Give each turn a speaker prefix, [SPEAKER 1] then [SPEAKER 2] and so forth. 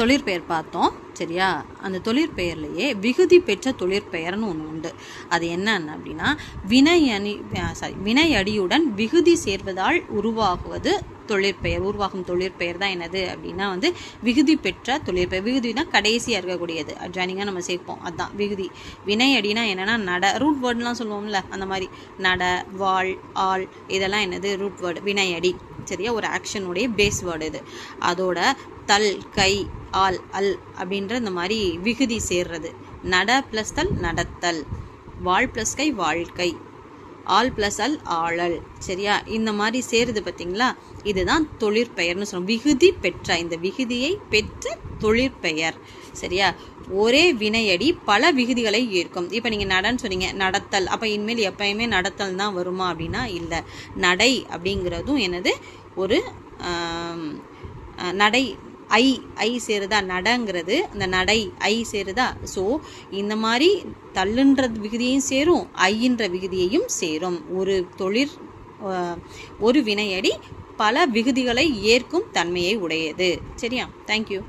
[SPEAKER 1] தொழிற்பெயர் பார்த்தோம் சரியா? அந்த தொழிற்பெயர்லையே விகுதி பெற்ற தொழிற்பெயர்னு ஒன்று உண்டு. அது என்னென்ன அப்படின்னா வினை அணி சாரி வினை அடியுடன் விகுதி சேர்வதால் உருவாகுவது தொழிற்பெயர் உருவாகும் தொழிற்பெயர் தான் என்னது அப்படின்னா வந்து விகுதி பெற்ற தொழிற்பெயர். விகுதினா கடைசியாக இருக்கக்கூடியது. அட்ஜாயினிங்காக நம்ம சேர்ப்போம். அதுதான் விகுதி. வினை அடினா என்னென்னா நட ரூட் வேர்டுலாம் சொல்லுவோம்ல அந்த மாதிரி. நட வாழ் ஆள் இதெல்லாம் என்னது? ரூட் வேர்டு வினை அடி சரியா ஒரு ஆக்ஷனுடைய பேஸ் வேர்டு இது. அதோட தல் கை ஆல் அல் அப்படின்ற இந்த மாதிரி விகுதி சேர்றது. நட ப்ளஸ் தல் நடத்தல். வாழ் ப்ளஸ் கை வாழ்க்கை ஆல் ப்ளஸ் அல் ஆளல். சரியா? இந்த மாதிரி சேருது பார்த்தீங்களா இதுதான் தொழிற்பெயர்னு சொல்லுவோம். விகுதி பெற்ற இந்த விகுதியை பெற்ற தொழிற்பெயர் சரியா? ஒரே வினையடி பல விகுதிகளை ஈர்க்கும். இப்போ நீங்கள் நடன்னு சொன்னீங்க நடத்தல். அப்போ இனிமேல் எப்பயுமே நடத்தல் தான் வருமா அப்படின்னா இல்லை. நடை அப்படிங்கிறதும் என்னது? ஒரு நடை ஐ ஐ சேருதா நடங்கிறது அந்த நடை ஐ சேருதா. ஸோ இந்த மாதிரி தள்ளுன்ற விகுதியையும் சேரும் ஐன்ற விகுதியையும் சேரும். ஒரு தொழிற் ஒரு வினையடி பல விகுதிகளை ஏற்கும் தன்மையை உடையது. சரியா? தேங்க்யூ